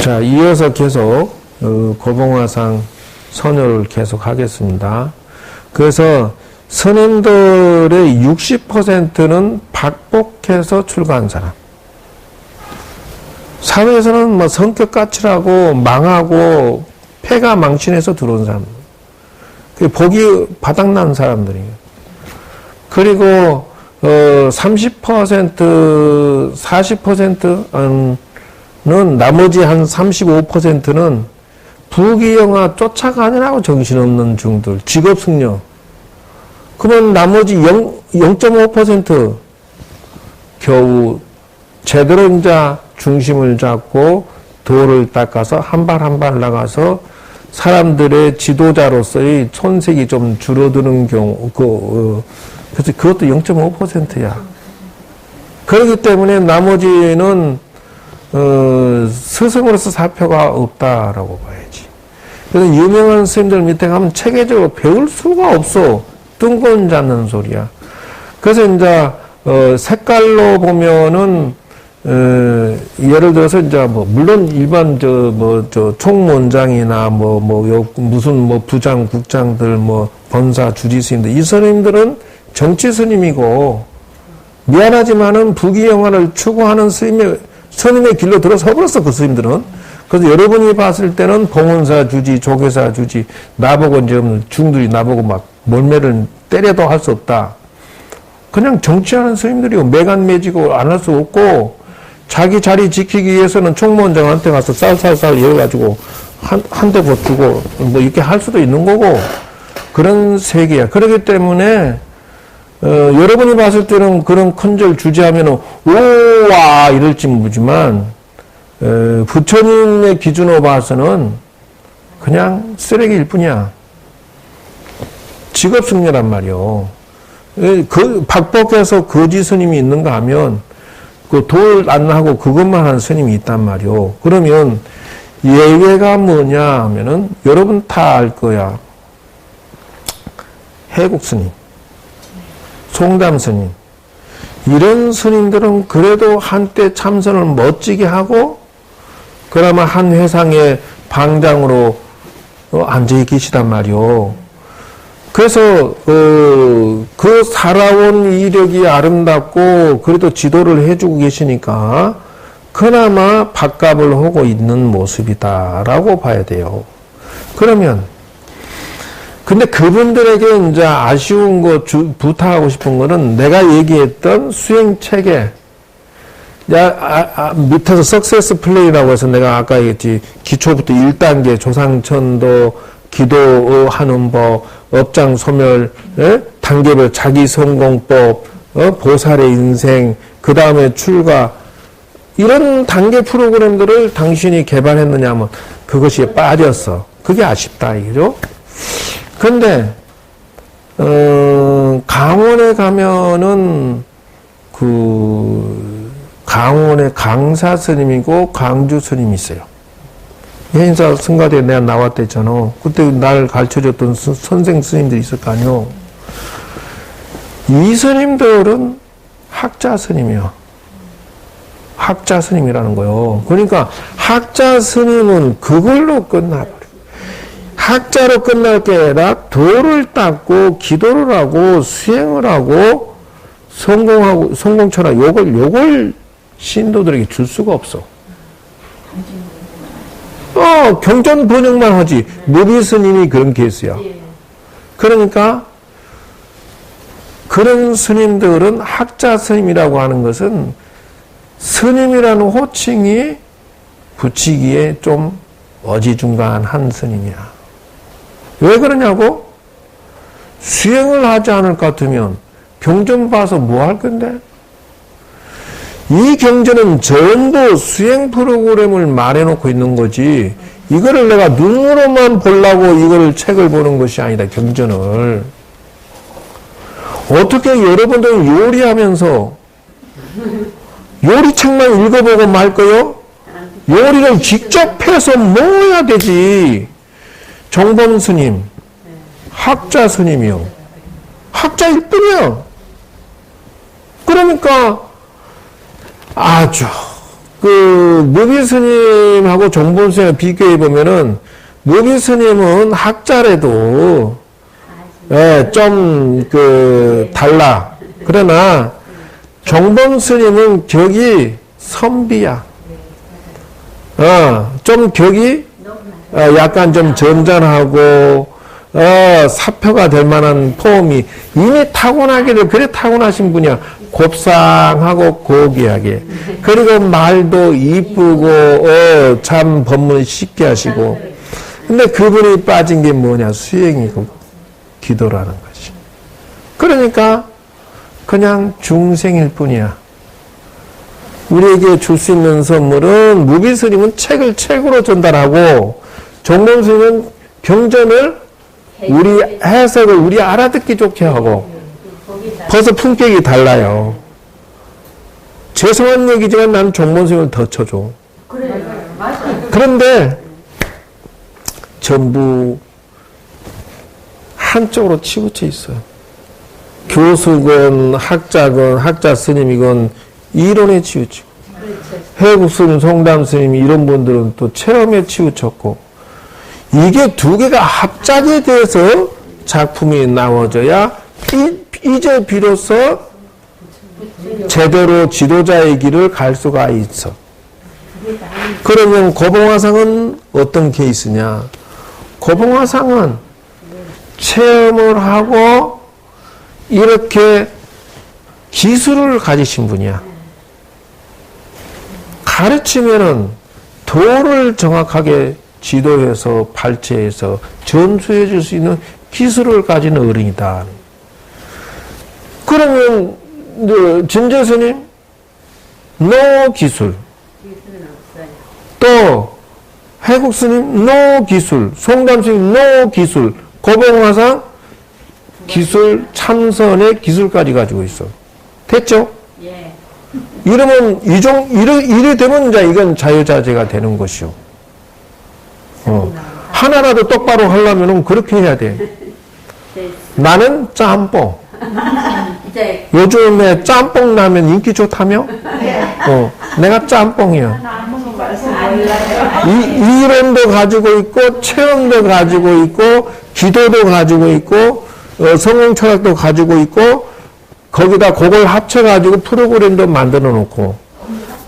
자, 이어서 계속 어, 고봉화상 선율을 계속 하겠습니다. 그래서 스님들의 60%는 박복해서 출가한 사람. 사회에서는 뭐 성격 까칠하고 망하고 폐가 망신해서 들어온 사람. 그 복이 바닥난 사람들이에요. 그리고 어 30% 40% 는 나머지 한 35%는 부귀영화 쫓아가느라고 정신없는 중들, 직업승려. 그러면 나머지 0, 0.5% 겨우 제대로 이제 중심을 잡고 도를 닦아서 한 발 한 발 나가서 사람들의 지도자로서의 손색이 좀 줄어드는 경우, 그, 어, 그래서 그것도 0.5%야. 그렇기 때문에 나머지는, 어, 스승으로서 사표가 없다라고 봐야지. 그래서 유명한 스님들 밑에 가면 체계적으로 배울 수가 없어. 뜬건 잡는 소리야. 그래서 이제, 어, 색깔로 보면은, 어, 예를 들어서 이제 뭐 물론 일반 저 뭐 저 총무원장이나 뭐 뭐 무슨 뭐 부장 국장들 뭐 번사 주지 스님들 이 스님들은 정치 스님이고 미안하지만은 부귀 영화를 추구하는 스님의 스님의 길로 들어서 버렸어 그 스님들은. 그래서 여러분이 봤을 때는 봉원사 주지 조계사 주지 나보고 이제 중들이 나보고 막 몰매를 때려도 할 수 없다. 그냥 정치하는 스님들이고 매간 매지고 안 할 수 없고 자기 자리 지키기 위해서는 총무원장한테 가서 쌀쌀쌀 열어가지고 한, 한대 버주고 뭐 이렇게 할 수도 있는 거고 그런 세계야. 그렇기 때문에 어, 여러분이 봤을 때는 그런 큰절 주제하면은 오와 이럴지 모르지만 어, 부처님의 기준으로 봐서는 그냥 쓰레기일 뿐이야. 직업 승려란 말이요. 그 박복해서 거지 스님이 있는가 하면 그 돌 안 하고 그것만 하는 스님이 있단 말이오. 그러면 예외가 뭐냐 하면은 여러분 다 알 거야. 해국 스님, 송담 스님. 이런 스님들은 그래도 한때 참선을 멋지게 하고 그나마 한 회상의 방장으로 앉아 계시단 말이오. 그래서 그, 그 살아온 이력이 아름답고 그래도 지도를 해주고 계시니까 그나마 밥값을 하고 있는 모습이다라고 봐야 돼요. 그러면 근데 그분들에게 이제 아쉬운 거 주, 부탁하고 싶은 거는 내가 얘기했던 수행 체계 야, 아, 아, 밑에서 석세스 플레이라고 해서 내가 아까 얘기했지 기초부터 1단계 조상천도 기도하는 법 업장 소멸, 예? 단계별 자기 성공법, 어? 보살의 인생, 그 다음에 출가 이런 단계 프로그램들을 당신이 개발했느냐면 그것이 빠졌어. 그게 아쉽다 이거죠. 근데 어, 강원에 가면은 그 강원에 강사 스님이고 강주 스님이 있어요. 해인사 승가대에 내가 나왔댔잖아. 그때 날 가르쳐줬던 선생 스님들이 있을 거 아니요. 이 스님들은 학자 스님이요. 학자 스님이라는 거요. 그러니까 학자 스님은 그걸로 끝나버려. 학자로 끝날 게 아니라 도를 닦고 기도를 하고 수행을 하고 성공하고 성공처럼 요걸 요걸 신도들에게 줄 수가 없어. 어, 경전 번역만 하지. 무비 스님이 그런 케이스야. 그러니까 그런 스님들은 학자 스님이라고 하는 것은 스님이라는 호칭이 붙이기에 좀 어지중간한 스님이야. 왜 그러냐고? 수행을 하지 않을 것 같으면 경전 봐서 뭐 할 건데? 이 경전은 전부 수행 프로그램을 말해놓고 있는 거지. 이거를 내가 눈으로만 보려고 이걸 책을 보는 것이 아니다. 경전을. 어떻게 여러분들 요리하면서 요리책만 읽어보고 말 거요? 요리를 직접 해서 먹어야 되지. 정범 스님, 학자 스님이요. 학자일 뿐이야. 그러니까 아주 그 무비 스님하고 종본 스님을 비교해 보면은 무비 스님은 학자래도 예, 좀그 달라. 그러나 종본 스님은 격이 선비야. 어, 좀 격이 어, 약간 좀 점잖하고 어, 사표가 될 만한 폼이 이미 타고나기를 그래 타고나신 분이야. 곱상하고 고귀하게. 그리고 말도 이쁘고 어, 참 법문 쉽게 하시고. 근데 그분이 빠진 게 뭐냐? 수행이고 기도라는 것이. 그러니까 그냥 중생일 뿐이야. 우리에게 줄 수 있는 선물은 무비스님은 책을 책으로 전달하고 정몽스님은 병전을 우리 해석을 우리 알아듣기 좋게 하고 벌써 품격이 달라요. 죄송한 얘기지만 나는 정몽스님을 더 쳐줘. 그런데 전부 한쪽으로 치우쳐 있어요. 교수건 학자건 학자 스님이건 이론에 치우치고 해국 스님, 송담 스님 이런 분들은 또 체험에 치우쳤고 이게 두 개가 합작이 돼서 작품이 나와져야 이, 이제 비로소 제대로 지도자의 길을 갈 수가 있어. 그러면 고봉화상은 어떤 케이스냐? 고봉화상은 체험을 하고 이렇게 기술을 가지신 분이야. 가르치면은 도를 정확하게 지도해서 발제해서 전수해 줄 수 있는 기술을 가진 어른이다. 그러면 그 진재 스님 노 기술. 또 해국 스님 노 기술 송담 스님 노 기술 고봉화상 기술 참선의 기술까지 가지고 있어 됐죠? 예. 이러면 이종 이래 이래 되면 이제 이건 자유자재가 되는 것이요. 어. 하나라도 똑바로 하려면은 그렇게 해야 돼. 네. 나는 짬뽕. 요즘에 짬뽕 라면 인기 좋다며? 어, 내가 짬뽕이야. 이, 이론도 가지고 있고, 체험도 가지고 있고, 기도도 가지고 있고, 어, 성공 철학도 가지고 있고, 거기다 그걸 합쳐가지고 프로그램도 만들어 놓고.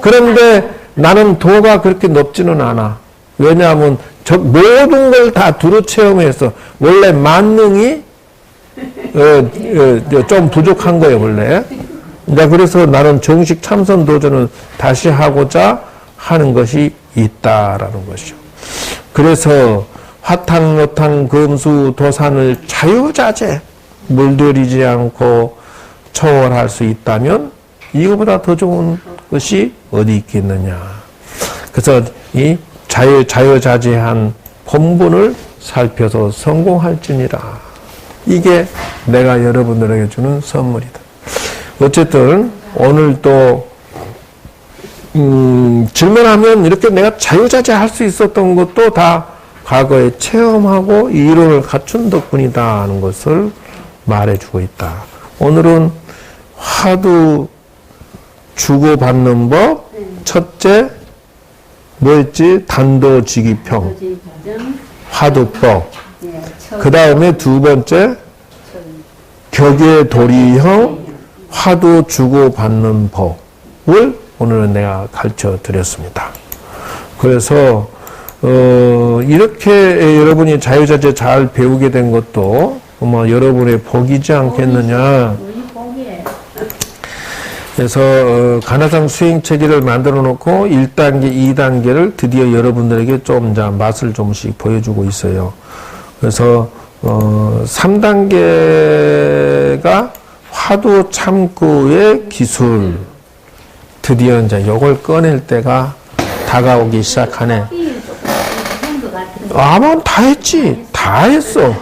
그런데 나는 도가 그렇게 높지는 않아. 왜냐하면 저 모든 걸 다 두루 체험해서 원래 만능이 어, 어, 좀 부족한 거예요, 원래. 이제 그래서 나는 정식 참선 도전을 다시 하고자 하는 것이 있다라는 것이죠. 그래서 화탕, 노탕, 금수, 도산을 자유자재 물들이지 않고 초월할 수 있다면 이거보다 더 좋은 것이 어디 있겠느냐. 그래서 이 자유, 자유자재한 본분을 살펴서 성공할지니라. 이게 내가 여러분들에게 주는 선물이다. 어쨌든 오늘 또 음, 질문하면 이렇게 내가 자유자재 할 수 있었던 것도 다 과거에 체험하고 이론을 갖춘 덕분이다 하는 것을 말해주고 있다. 오늘은 화두 주고받는 법 첫째 뭐였지? 과정 화두법 예. 그 다음에 두 번째 격의 도리형 화두 주고받는 법을 오늘은 내가 가르쳐 드렸습니다. 그래서 어, 이렇게 여러분이 자유자재 잘 배우게 된 것도 뭐 여러분의 복이지 않겠느냐. 그래서 어, 간화상 수행 체계를 만들어 놓고 1단계, 2단계를 드디어 여러분들에게 좀 이제 맛을 좀씩 보여주고 있어요. 그래서 어, 3단계가 화두 참고의 기술. 드디어 이제 요걸 꺼낼 때가 다가오기 시작하네. 아마 다 했지. 다 했어.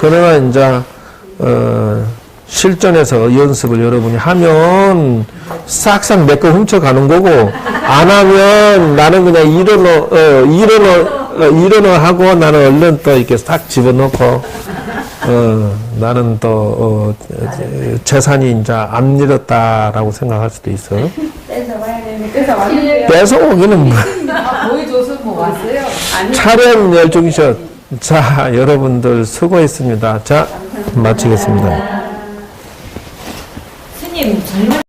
그러나 이제, 어, 실전에서 연습을 여러분이 하면 싹싹 내 거 훔쳐가는 거고, 안 하면 나는 그냥 일어나, 어, 일어나, 어, 일어나 하고 나는 얼른 또 이렇게 싹 집어넣고, 어, 나는 또, 어, 재산이 이제 안 잃었다라고 생각할 수도 있어. 왔는데요. 뺏어 오기는 뭐. 다 보여줘서 뭐. 촬영 열중샷. 자, 여러분들 수고했습니다. 자, 마치겠습니다. 스님, 정말